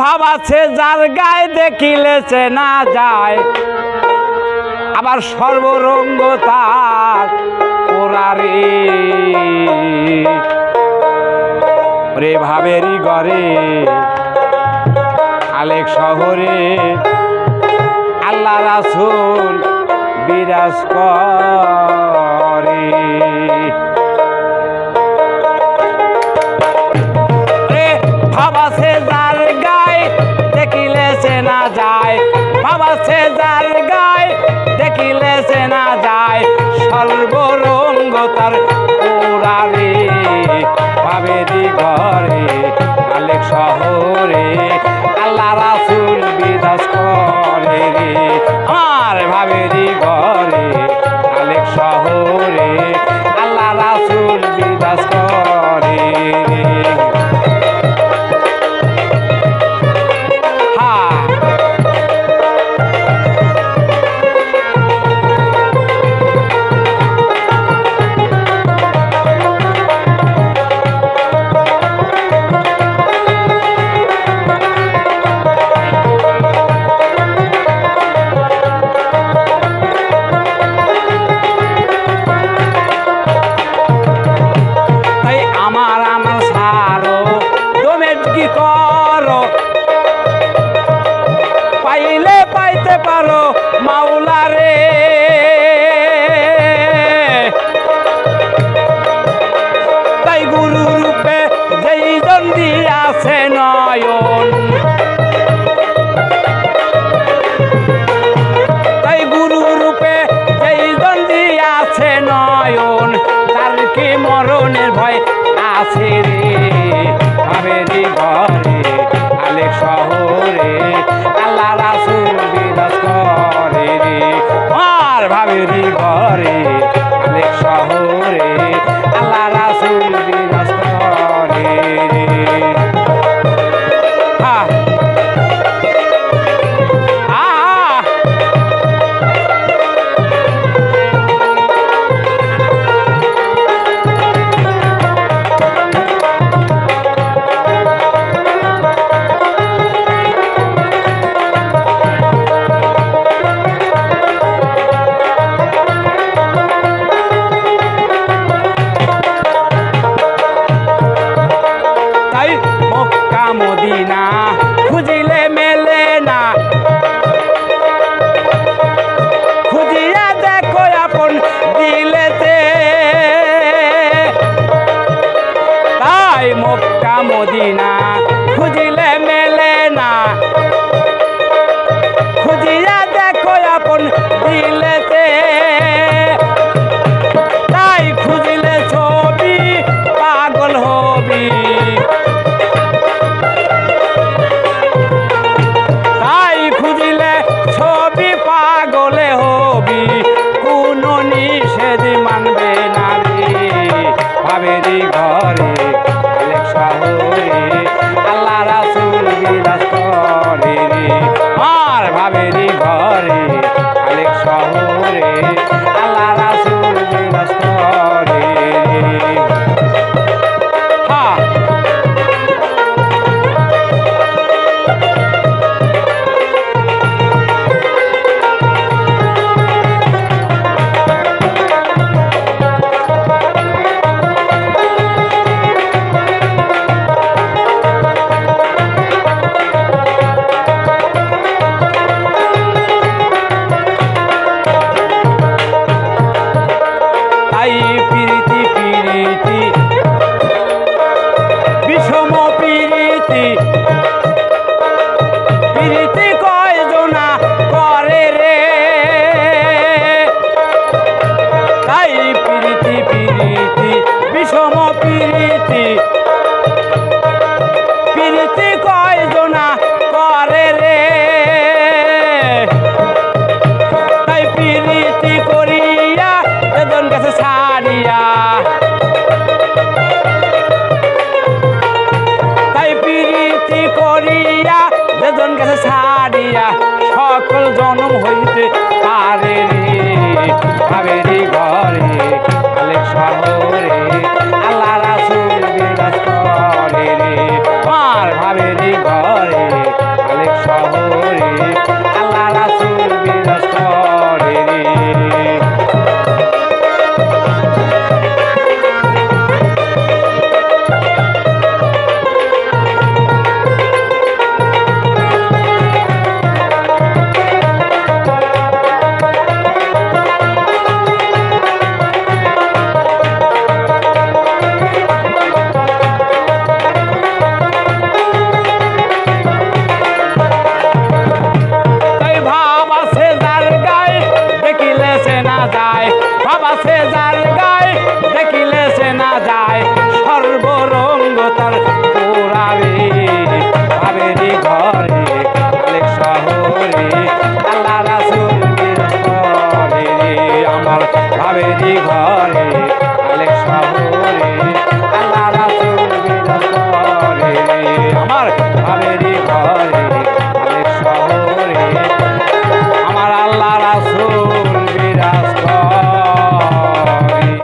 ভাব আছে, যার গায়ে দেখিলে না যায়। আবার সর্বরঙ্গ তার ওরারে রে ভাবেরই গরে আলেক শহরে, আল্লাহ রাসুল বিরাজ করে। মেরি ঘরে আলেক শহরে আল্লাহ রাসুল বিদাস করে রে। আমার ভাবেরি ঘরে আছে রে ঘরে ঘরে বাড়ি ঘরে অনেক শহরে আল্লাহ রাসুল বিরাজ করে আর ভাবেরি ঘর জন্ম হইতে পারে হাবেরি ঘরে আলে শহরে আল্লাহ রাসুল করে রে। হাবেরি ঘরে ভাব আছে যার গায়ে, দেখিলে সে না যায়। সর্বরঙ্গ তার পোড়াবে ভাবেরি ঘরে আলেক শহরে, আল্লাহ রাসুল ঘরে আমার ভাবেরি ঘরে আলেক শহরে, আল্লাহ রাসুল আমার